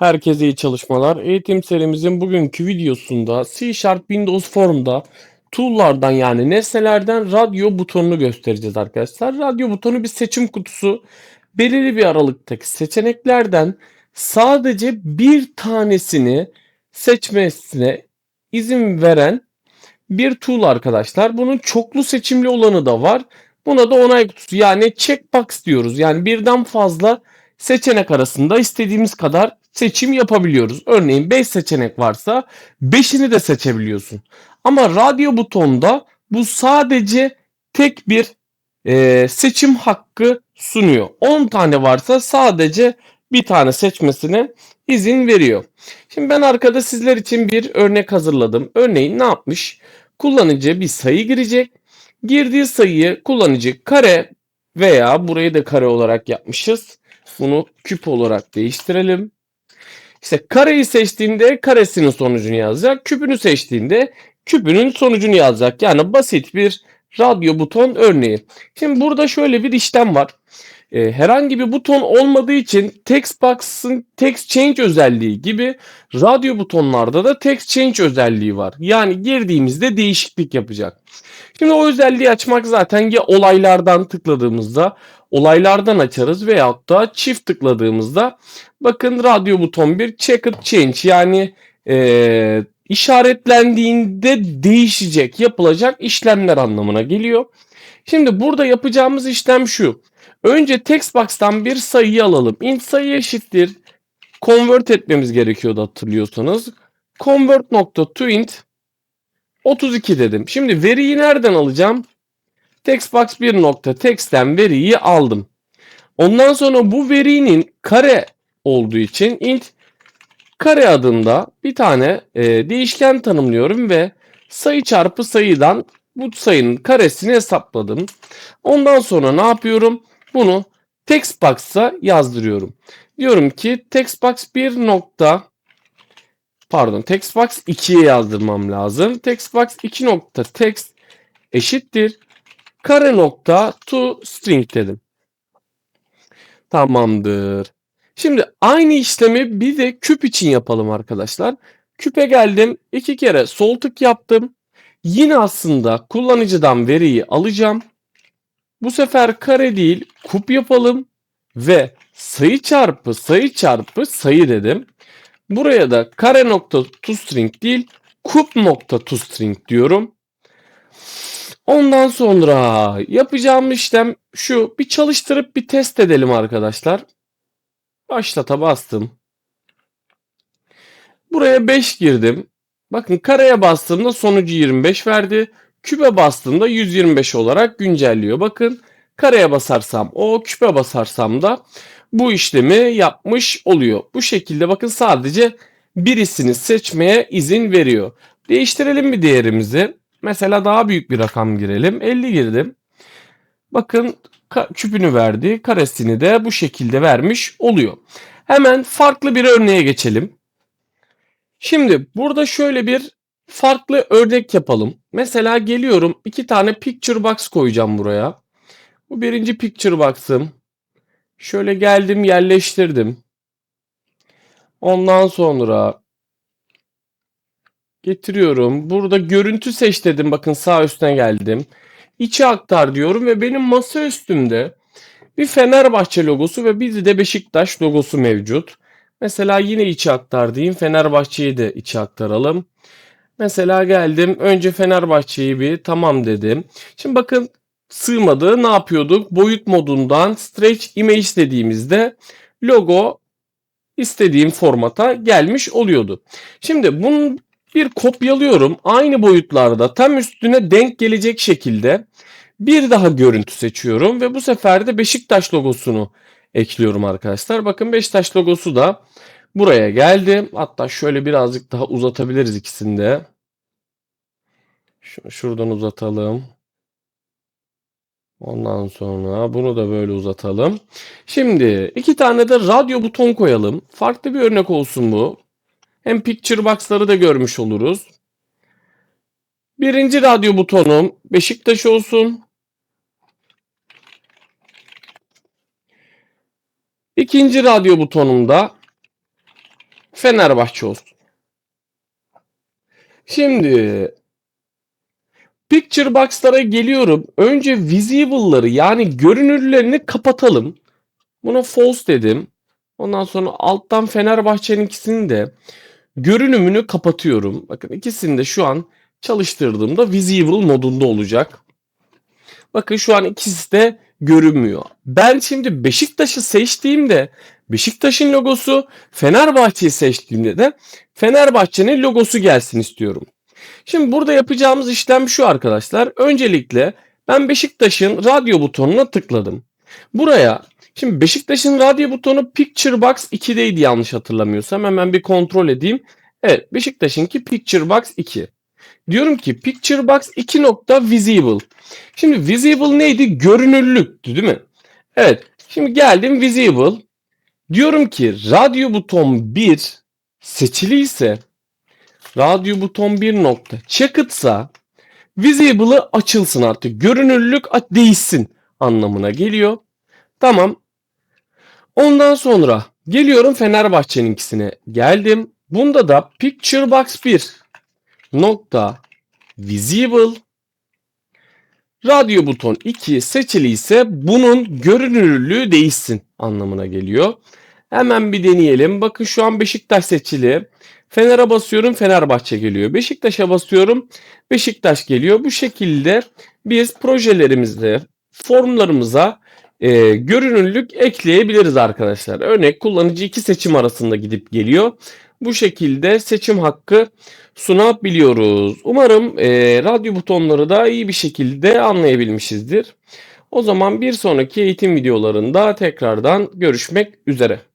Herkese iyi çalışmalar. Eğitim serimizin bugünkü videosunda C Sharp Windows Form'da tool'lardan yani nesnelerden radyo butonunu göstereceğiz arkadaşlar. Radyo butonu bir seçim kutusu. Belirli bir aralıktaki seçeneklerden sadece bir tanesini seçmesine izin veren bir tool arkadaşlar. Bunun çoklu seçimli olanı da var. Buna da onay kutusu yani checkbox diyoruz. Yani birden fazla seçenek arasında istediğimiz kadar seçim yapabiliyoruz. Örneğin 5 seçenek varsa 5'ini de seçebiliyorsun. Ama radyo butonda bu sadece tek bir e, seçim hakkı sunuyor. 10 tane varsa sadece bir tane seçmesine izin veriyor. Şimdi ben arkada sizler için bir örnek hazırladım. Örneğin ne yapmış? Kullanıcı bir sayı girecek. Girdiği sayıyı kullanıcı kare veya burayı da kare olarak yapmışız. Bunu küp olarak değiştirelim. İşte kareyi seçtiğinde karesinin sonucunu yazacak. Küpünü seçtiğinde küpünün sonucunu yazacak. Yani basit bir radyo buton örneği. Şimdi burada şöyle bir işlem var. Ee, herhangi bir buton olmadığı için text box'ın text change özelliği gibi radyo butonlarda da text change özelliği var. Yani girdiğimizde değişiklik yapacak. Şimdi o özelliği açmak zaten ya olaylardan tıkladığımızda olaylardan açarız veyahut da çift tıkladığımızda bakın radyo buton bir checked change yani e, işaretlendiğinde değişecek yapılacak işlemler anlamına geliyor. Şimdi burada yapacağımız işlem şu. Önce text box'tan bir sayıyı alalım. int sayı eşittir. Convert etmemiz gerekiyordu hatırlıyorsanız. Convert nokta to int 32 dedim. Şimdi veriyi nereden alacağım? Textbox 1 nokta text'ten veriyi aldım. Ondan sonra bu verinin kare olduğu için int kare adında bir tane e, değişken tanımlıyorum ve sayı çarpı sayıdan bu sayının karesini hesapladım. Ondan sonra ne yapıyorum? Bunu textbox'a yazdırıyorum. Diyorum ki textbox 1 nokta pardon textbox 2'ye yazdırmam lazım. Textbox 2 nokta text eşittir kare nokta to string dedim. Tamamdır. Şimdi aynı işlemi bir de küp için yapalım arkadaşlar. Küpe geldim. iki kere sol tık yaptım. Yine aslında kullanıcıdan veriyi alacağım. Bu sefer kare değil kup yapalım ve sayı çarpı sayı çarpı sayı dedim. Buraya da kare nokta toString değil kup nokta toString diyorum. Ondan sonra yapacağım işlem şu. Bir çalıştırıp bir test edelim arkadaşlar. Başlata bastım. Buraya 5 girdim. Bakın kareye bastığımda sonucu 25 verdi. Küpe bastığımda 125 olarak güncelliyor. Bakın kareye basarsam o, küpe basarsam da bu işlemi yapmış oluyor. Bu şekilde bakın sadece birisini seçmeye izin veriyor. Değiştirelim bir değerimizi. Mesela daha büyük bir rakam girelim. 50 girdim. Bakın küpünü verdi. Karesini de bu şekilde vermiş oluyor. Hemen farklı bir örneğe geçelim. Şimdi burada şöyle bir farklı örnek yapalım. Mesela geliyorum iki tane picture box koyacağım buraya. Bu birinci picture box'ım. Şöyle geldim yerleştirdim. Ondan sonra getiriyorum. Burada görüntü seç dedim. Bakın sağ üstüne geldim. İçe aktar diyorum ve benim masa üstümde bir Fenerbahçe logosu ve bir de Beşiktaş logosu mevcut. Mesela yine içe aktar diyeyim. Fenerbahçe'yi de içe aktaralım. Mesela geldim. Önce Fenerbahçe'yi bir tamam dedim. Şimdi bakın sığmadı. Ne yapıyorduk? Boyut modundan stretch image dediğimizde logo istediğim formata gelmiş oluyordu. Şimdi bunun bir kopyalıyorum. Aynı boyutlarda tam üstüne denk gelecek şekilde bir daha görüntü seçiyorum ve bu sefer de Beşiktaş logosunu ekliyorum arkadaşlar. Bakın Beşiktaş logosu da buraya geldi. Hatta şöyle birazcık daha uzatabiliriz ikisini de. Şunu şuradan uzatalım. Ondan sonra bunu da böyle uzatalım. Şimdi iki tane de radyo buton koyalım. Farklı bir örnek olsun bu. Hem picture box'ları da görmüş oluruz. Birinci radyo butonum Beşiktaş olsun. İkinci radyo butonumda Fenerbahçe olsun. Şimdi Picture Box'lara geliyorum. Önce visible'ları yani görünürlerini kapatalım. Buna false dedim. Ondan sonra alttan Fenerbahçe'nin ikisini de görünümünü kapatıyorum. Bakın ikisini de şu an çalıştırdığımda visible modunda olacak. Bakın şu an ikisi de görünmüyor. Ben şimdi Beşiktaş'ı seçtiğimde Beşiktaş'ın logosu, Fenerbahçe'yi seçtiğimde de Fenerbahçe'nin logosu gelsin istiyorum. Şimdi burada yapacağımız işlem şu arkadaşlar. Öncelikle ben Beşiktaş'ın radyo butonuna tıkladım. Buraya şimdi Beşiktaş'ın radyo butonu Picture Box 2'deydi yanlış hatırlamıyorsam. Hemen bir kontrol edeyim. Evet Beşiktaş'ınki Picture Box 2. Diyorum ki Picture Box 2 nokta visible. Şimdi visible neydi? Görünürlüktü değil mi? Evet. Şimdi geldim visible. Diyorum ki radyo buton 1 seçiliyse radyo buton 1 nokta checked'sa visible'ı açılsın artık. Görünürlük değişsin anlamına geliyor. Tamam. Ondan sonra geliyorum Fenerbahçe'ninkisine. Geldim. Bunda da Picture Box 1 nokta visible radyo buton 2 seçiliyse bunun görünürlüğü değişsin anlamına geliyor. Hemen bir deneyelim. Bakın şu an Beşiktaş seçili. Fener'e basıyorum Fenerbahçe geliyor. Beşiktaş'a basıyorum Beşiktaş geliyor. Bu şekilde biz projelerimizde formlarımıza e, görünürlük ekleyebiliriz arkadaşlar. Örnek kullanıcı iki seçim arasında gidip geliyor. Bu şekilde seçim hakkı sunabiliyoruz. Umarım e, radyo butonları da iyi bir şekilde anlayabilmişizdir. O zaman bir sonraki eğitim videolarında tekrardan görüşmek üzere.